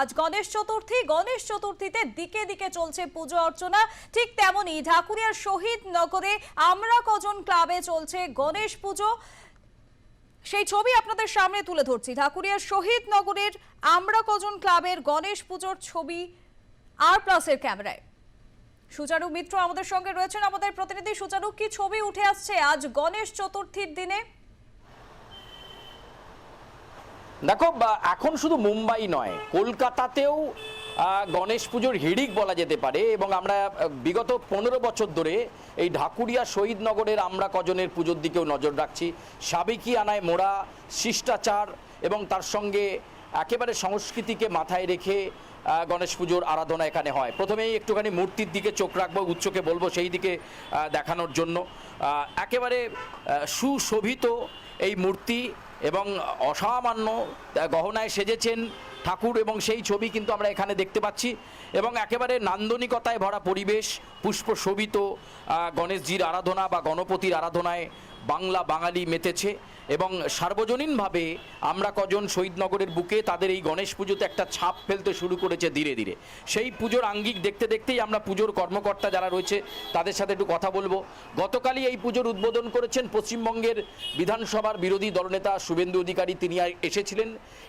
আজ গণেশ চতুর্থী, গণেশ চতুর্থীতে দিকে দিকে চলছে পুজো অর্চনা। ঠিক তেমনই ঢাকুরিয়ার শহীদ নগরে আমরা কজন ক্লাবে চলছে গণেশ পুজো। সেই ছবি আপনাদের সামনে তুলে ধরছি। ঢাকুরিয়ার শহীদ নগরের আমরা কজন ক্লাবের গণেশ পুজোর ছবি আর প্লাসের ক্যামেরায়। সুচারু মিত্র আমাদের সঙ্গে রয়েছেন। আমাদের প্রতিনিধি সুচারু কি ছবি উঠে আসছে আজ গণেশ চতুর্থীর দিনে? দেখো এখন শুধু মুম্বাই নয়, কলকাতাতেও গণেশ পুজোর হিড়িক বলা যেতে পারে এবং আমরা বিগত পনেরো বছর ধরে এই ঢাকুরিয়া শহীদনগরের আমরা কজনের পুজোর দিকেও নজর রাখছি। সাবেকি আনায় মোড়া, শিষ্টাচার এবং তার সঙ্গে একেবারে সংস্কৃতিকে মাথায় রেখে গণেশ পুজোর আরাধনা এখানে হয়। প্রথমেই একটুখানি মূর্তির দিকে চোখ রাখব উচ্চকে বলব সেই দিকে দেখানোর জন্য। একেবারে সুশোভিত এই মূর্তি এবং অসামান্য গহনায় সেজেছেন ঠাকুর এবং সেই ছবি কিন্তু আমরা এখানে দেখতে পাচ্ছি এবং একেবারে নান্দনিকতায় ভরা পরিবেশ পুষ্প শোভিত গণেশজির আরাধনা বা গণপতির আরাধনায় বাংলা বাঙালি মেতেছে এবং সার্বজনীনভাবে আমরা কজন শহীদনগরের বুকে তাদের এই গণেশ পুজোতে একটা ছাপ ফেলতে শুরু করেছে ধীরে ধীরে। সেই পুজোর আঙ্গিক দেখতে দেখতেই আমরা পুজোর কর্মকর্তা যারা রয়েছে তাদের সাথে একটু কথা বলব। গতকালই এই পুজোর উদ্বোধন করেছেন পশ্চিমবঙ্গের বিধানসভার বিরোধী দলনেতা শুভেন্দু অধিকারী, তিনি এসেছিলেন।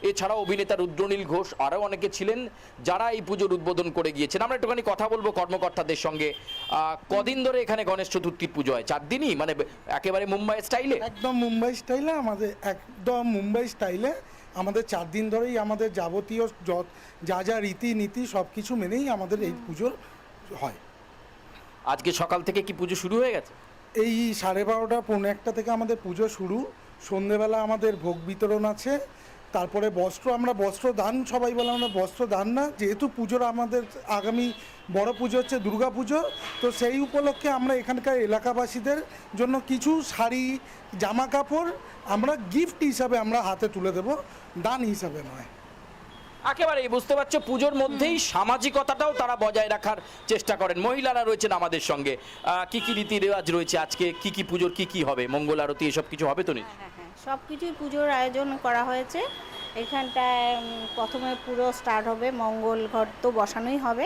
এছাড়াও অভিনেতা রুদ্রনীল ঘোষ আরও অনেকে ছিলেন যারা এই পুজোর উদ্বোধন করে গিয়েছেন। আমরা একটুখানি কথা বলব কর্মকর্তাদের সঙ্গে। কদিন ধরে এখানে গণেশ চতুর্থীর পুজো হয়, চার দিনই? মানে একেবারে মুম্বাই স্টাইলে? একদম মুম্বাই স্টাইলে আমাদের একদম মুম্বাই স্টাইলে আমাদের চার দিন ধরেই আমাদের যাবতীয় যা যা রীতিনীতি সব কিছু মেনেই আমাদের এই পুজোর হয়। আজকে সকাল থেকে কি পুজো শুরু হয়ে গেছে? এই সাড়ে বারোটা পৌনে একটা থেকে আমাদের পুজো শুরু। সন্ধেবেলা আমাদের ভোগ বিতরণ আছে। তারপরে বস্ত্র আমরা বস্ত্র দান সবাই বলে আমরা বস্ত্র দান না। যেহেতু পুজোর আমাদের আগামী বড় পুজো হচ্ছে দুর্গা পুজো তো সেই উপলক্ষে আমরা এখানকার এলাকাবাসীদের জন্য কিছু শাড়ি জামা কাপড় আমরা গিফট হিসাবে আমরা হাতে তুলে দেব দান হিসাবে নয়। একেবারে বুঝতে পারছ পুজোর মধ্যেই সামাজিকতাটাও তারা বজায় রাখার চেষ্টা করেন। মহিলারা রয়েছেন আমাদের সঙ্গে। কি কি রীতি রেওয়াজ রয়েছে আজকে? কি কি পুজোর কি কি হবে? মঙ্গল আরতি এসব কিছু হবে তো নিশ্চয়ই? সব কিছুই পুজোর আয়োজন করা হয়েছে। এখানটায় প্রথমে পুরো স্টার্ট হবে, মঙ্গল ঘর তো বসানোই হবে।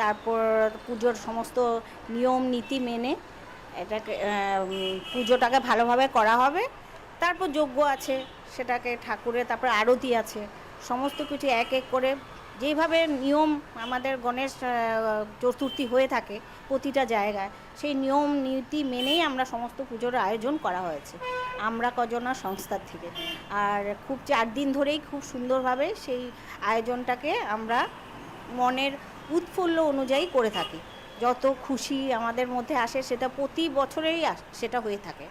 তারপর পুজোর সমস্ত নিয়ম, নীতি মেনে এটাকে পুজোটাকে ভালোভাবে করা হবে। তারপর যজ্ঞ আছে, সেটাকে ঠাকুরের, তারপর আরতি আছে। সমস্ত কিছু এক এক করে যেভাবে নিয়ম আমাদের গণেশ চতুর্থী হয়ে থাকে প্রতিটা জায়গায়, সেই নিয়ম, নীতি মেনেই আমরা সমস্ত পুজোর আয়োজন করা হয়েছে। আমরা কজনা সংস্থার থেকে। আর খুব চার দিন ধরেই খুব সুন্দরভাবে সেই আয়োজনটাকে আমরা মনের উৎফুল্ল অনুযায়ী করে থাকি। যত খুশি আমাদের মধ্যে আসে সেটা প্রতি বছরেই সেটা হয়ে থাকে।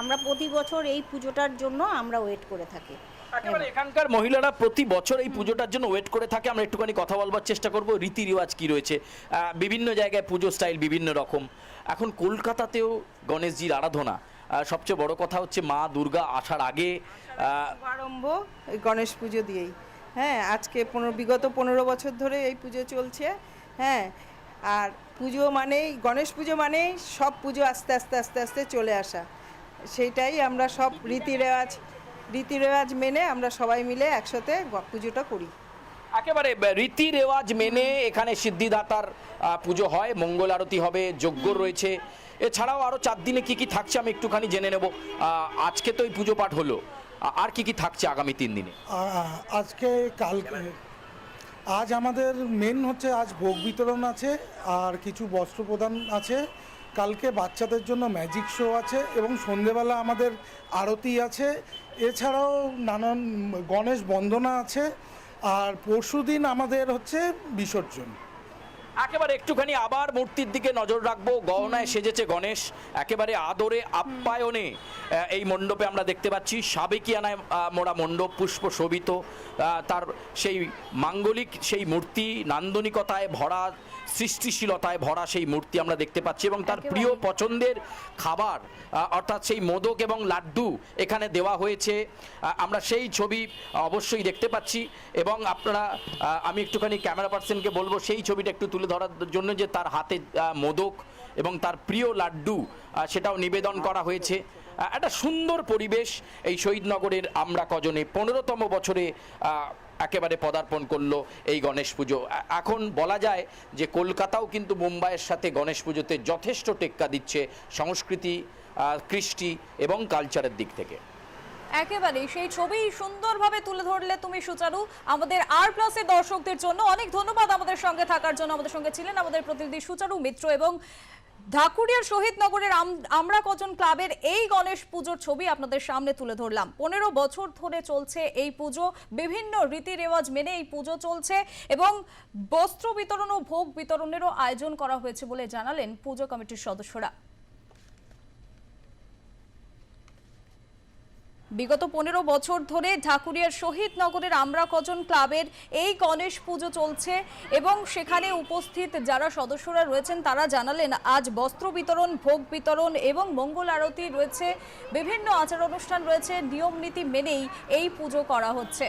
আমরা প্রতি বছর এই পুজোটার জন্য আমরা ওয়েট করে থাকি। একেবারে এখানকার মহিলারা প্রতি বছর এই পুজোটার জন্য ওয়েট করে থাকে। আমরা একটুখানি কথা বলবার চেষ্টা করব। রীতি রেওয়াজ কি রয়েছে? বিভিন্ন জায়গায় পুজো স্টাইল বিভিন্ন রকম। এখন কলকাতাতেও গণেশজির আরাধনা। সবচেয়ে বড় কথা হচ্ছে মা দুর্গা আসার আগে আরম্ভ গণেশ পুজো দিয়েই। হ্যাঁ আজকে পনেরো বিগত পনেরো বছর ধরে এই পুজো চলছে। হ্যাঁ আর পুজো মানেই গণেশ পুজো মানেই সব পুজো আস্তে আস্তে আস্তে আস্তে চলে আসা। সেইটাই আমরা সব রীতি রেওয়াজ রীতি রেওয়াজ মেনে আমরা সবাই মিলে একসাথে পুজোটা করি। একেবারে রীতি রেওয়াজ মেনে এখানে সিদ্ধিদাতার পুজো হয় মঙ্গল আরতি হবে যজ্ঞ রয়েছে। এছাড়াও আরও চার দিনে কি কি থাকছে আমি একটুখানি জেনে নেব। আজকে তো এই পুজো পাঠ হলো। আর কি কি থাকছে আগামী তিন দিনে? আজকে কাল আজ আমাদের মেন হচ্ছে আজ ভোগ বিতরণ আছে আর কিছু বস্ত্র প্রদান আছে কালকে বাচ্চাদের জন্য ম্যাজিক শো আছে এবং সন্ধেবেলা আমাদের আরতি আছে। এছাড়াও নানান, গণেশ বন্দনা আছে। আর পরশুদিন আমাদের হচ্ছে বিসর্জন। একেবারে একটুখানি আবার মূর্তির দিকে নজর রাখব। গহনায় সেজেছে গণেশ একেবারে আদরে আপ্যায়নে এই মণ্ডপে আমরা দেখতে পাচ্ছি সাবেকিয়ানায় মোড়া মণ্ডপ পুষ্প শোভিত তার সেই মাঙ্গলিক সেই মূর্তি নান্দনিকতায় ভরা সৃষ্টিশীলতায় ভরা সেই মূর্তি আমরা দেখতে পাচ্ছি এবং তার প্রিয় পছন্দের খাবার অর্থাৎ সেই মোদক এবং লাড্ডু এখানে দেওয়া হয়েছে। আমরা সেই ছবি অবশ্যই দেখতে পাচ্ছি এবং আপনারা আমি একটুখানি ক্যামেরা পার্সনকে বলব সেই ছবিটা একটু তুলে ধরার জন্য যে তার হাতে মোদক এবং তার প্রিয় লাড্ডু সেটাও নিবেদন করা হয়েছে। একটা সুন্দর পরিবেশ এই শহীদনগরের আমরা কজনে পনেরোতম বছরে একেবারে পদার্পণ করল এই গণেশ পুজো। এখন বলা যায় যে কলকাতাও কিন্তু মুম্বাইয়ের সাথে গণেশ পুজোতে যথেষ্ট টেক্কা দিচ্ছে সংস্কৃতি কৃষ্টি এবং কালচারের দিক থেকে। একেবারে সেই ছবি সুন্দরভাবে তুলে ধরলে তুমি সুচারু। আমাদের আর প্লাসের দর্শকদের জন্য অনেক ধন্যবাদ আমাদের সঙ্গে থাকার জন্য। আমাদের সঙ্গে ছিলেন আমাদের প্রতিনিধি সুচারু মিত্র এবং ঢাকুরিয়ার শহীদ নগরের আম- আমরা কজন ক্লাবের এই গণেশ পুজোর ছবি আপনাদের সামনে তুলে ধরলাম। পনেরো বছর ধরে চলছে এই পুজো। বিভিন্ন রীতি রেওয়াজ মেনে এই পুজো চলছে এবং বস্ত্র বিতরণ ও ভোগ বিতরণেরও আয়োজন করা হয়েছে বলে জানালেন পুজো কমিটির সদস্যরা। বিগত পনেরো বছর ধরে ঢাকুরিয়ার শহীদ নগরের আমরা কজন ক্লাবের এই গণেশ পুজো চলছে এবং সেখানে উপস্থিত যারা সদস্যরা রয়েছেন তারা জানালেন, আজ বস্ত্র বিতরণ, ভোগ বিতরণ এবং মঙ্গল আরতি রয়েছে। বিভিন্ন আচার অনুষ্ঠান রয়েছে। নিয়ম নীতি মেনেই এই পুজো করা হচ্ছে।